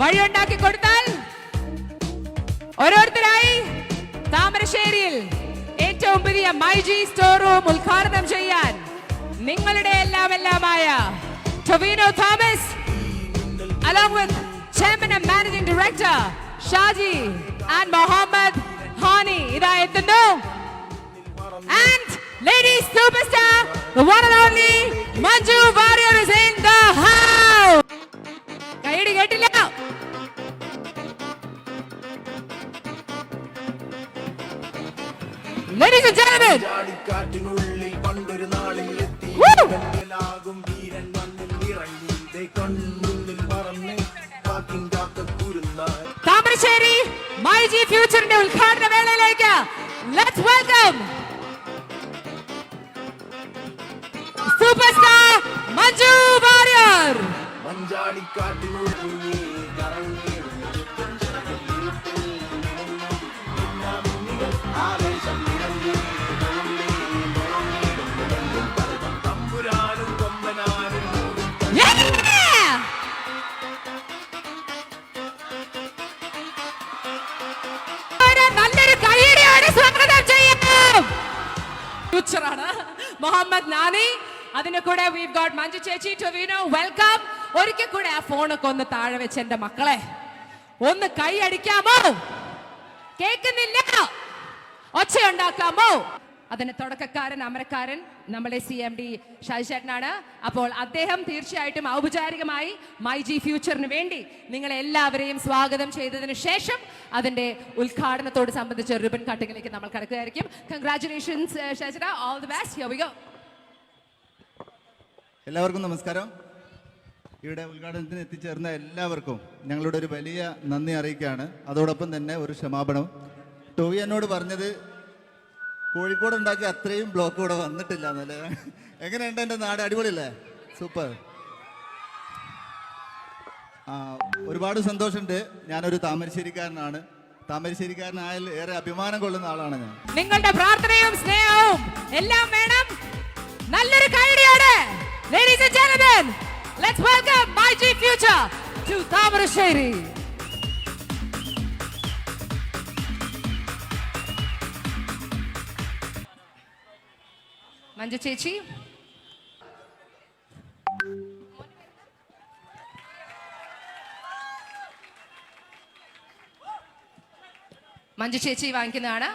വഴിയുണ്ടാക്കി കൊടുത്താൽ ഓരോരുത്തരായി താമരശ്ശേരിയിൽ ഏറ്റവും പുതിയ മൈജി സ്റ്റോർ റൂം ഉദ്ഘാടനം ചെയ്യാൻ നിങ്ങളുടെ എല്ലാം എല്ലാമായ Tovino Thomas along with chairman and managing director Shaji and Muhammad Hani ഇതാ എത്തുന്നു. And ladies superstar the one and Manju പറന്ന് and gentlemen. താമരശ്ശേരി മൈജി ഫ്യൂച്ചറിന്റെ ഉദ്ഘാടന വേളയിലേക്ക്. Let's welcome super star Manju Warrier. മഞ്ചാടിക്കാട്ടിനുള്ളിൽ ഫ്യൂച്ചറാണ് മുഹമ്മദ് നാനി അതിന്റെ കൂടെ വീവ് ഗോട്ട് മഞ്ജു ചേച്ചി ടൊവീനോ വെൽക്കം ഒരിക്കൽ കൂടെ ആ ഫോണൊക്കെ ഒന്ന് താഴെ വെച്ച് എന്റെ മക്കളെ ഒന്ന് കൈ അടിക്കാമോ? കേൾക്കുന്നില്ല. ഒച്ചയുണ്ടാക്കാമോ അതിന് തുടക്കക്കാരൻ അമരക്കാരൻ നമ്മുടെ സി എം ഡി ഷാജിചേട്ടനാണ് അപ്പോൾ അദ്ദേഹം തീർച്ചയായിട്ടും ഔപചാരികമായി മൈ ജി ഫ്യൂച്ചറിന് വേണ്ടി നിങ്ങളെ എല്ലാവരെയും സ്വാഗതം ചെയ്തതിന് ശേഷം അതിന്റെ ഉദ്ഘാടനത്തോട് സംബന്ധിച്ച റിബൺ കട്ടിങ്ങിലേക്ക് നമ്മൾ കടക്കുകയായിരിക്കും. Congratulations Shajira all the best here we go എല്ലാവർക്കും നമസ്കാരം. ഇവിടെ ഉദ്ഘാടനത്തിന് എത്തിച്ചേർന്ന എല്ലാവർക്കും ഞങ്ങളുടെ ഒരു വലിയ നന്ദി അറിയിക്കുകയാണ്. അതോടൊപ്പം തന്നെ ഒരു ക്ഷമാപണം. ടോവി എന്നോട് പറഞ്ഞത് കോഴിക്കോട് ഉണ്ടാക്കി അത്രയും ബ്ലോക്ക് ഇവിടെ വന്നിട്ടില്ല എന്നല്ലേ എങ്ങനെയുണ്ട് എന്റെ നാട്? അടിപൊളിയല്ലേ? സൂപ്പർ ആ ഒരുപാട് സന്തോഷമുണ്ട്. ഞാനൊരു താമരശ്ശേരിക്കാരനാണ്. താമരശ്ശേരിക്കാരനായാൽ ഏറെ അഭിമാനം കൊള്ളുന്ന ആളാണ് ഞാൻ. നിങ്ങളുടെ പ്രാർത്ഥനയും സ്നേഹവും എല്ലാം വേണം. നല്ലൊരു കൈഡിയാണ് ladies and gentlemen let's welcome my G future to Thamarassery. Manju ചേച്ചി. മഞ്ജു ചേച്ചി വാങ്ങിക്കുന്നതാണ്.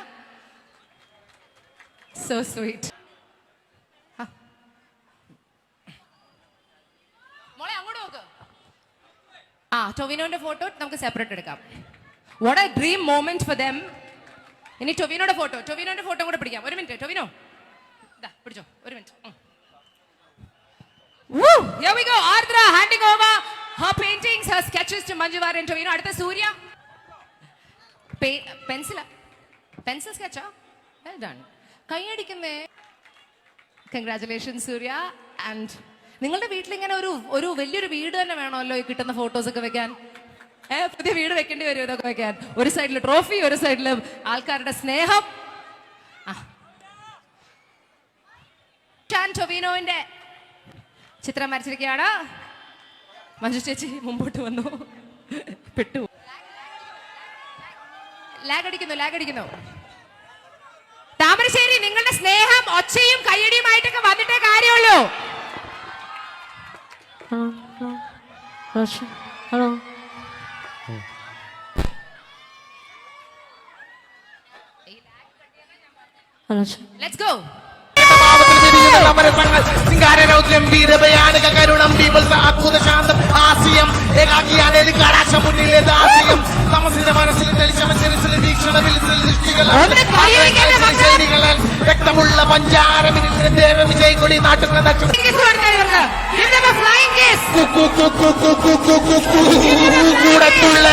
സോ സ്വീറ്റ് അങ്ങോട്ട് നോക്ക്. ആ ടൊവിനോന്റെ ഫോട്ടോ നമുക്ക് സെപ്പറേറ്റ് എടുക്കാം. What a dream moment for them ഇനി ടൊവിനോയുടെ ഫോട്ടോ ടൊവിനോന്റെ ഫോട്ടോ കൂടെ പിടിക്കാം. ഒരു മിനിറ്റ് ടൊവിനോ. ഇതാ പിടിച്ചോ ഒരു minute. Woo! Here we go. Ardra handing over. Her paintings, her sketches to Manju Varya and Tovino. അടുത്ത സൂര്യ. പെൻസിലാ. പെൻസിൽ സ്കെച്ചാ വെൽ ഡൺ കൈയടിക്കുന്നേ. കൺഗ്രാറ്റുലേഷൻ സൂര്യ. ആൻഡ് നിങ്ങളുടെ വീട്ടിൽ ഇങ്ങനെ ഒരു ഒരു വലിയൊരു വീട് തന്നെ വേണമല്ലോ ഈ കിട്ടുന്ന ഫോട്ടോസ് ഒക്കെ വെക്കാൻ? ഏഹ് പുതിയ വീട് വെക്കേണ്ടി വരും ഇതൊക്കെ വെക്കാൻ. ഒരു സൈഡിൽ ട്രോഫി ഒരു സൈഡിൽ ആൾക്കാരുടെ സ്നേഹം. ആ ടൊവിനോവിന്റെ ചിത്രം വരച്ചിരിക്കുകയാണ്. മഞ്ജു ചേച്ചി മുമ്പോട്ട് വന്നു. പെട്ടു. ലാഗ് അടിക്കുന്നു ലാഗ് അടിക്കുന്നു. താമരശ്ശേരി നിങ്ങളുടെ സ്നേഹം ഒച്ചയും കയ്യടിയുമായിട്ടൊക്കെ വന്നിട്ടേ കാര്യമുള്ളൂ. ഹലോ. sir. ലെറ്റ്സ് ഗോ പഞ്ചാരമിനിൽ ദേവ വിജയ് കൊടി നാട്ടുന്ന Naksha Give them a flying kiss. കൂടത്തുള്ള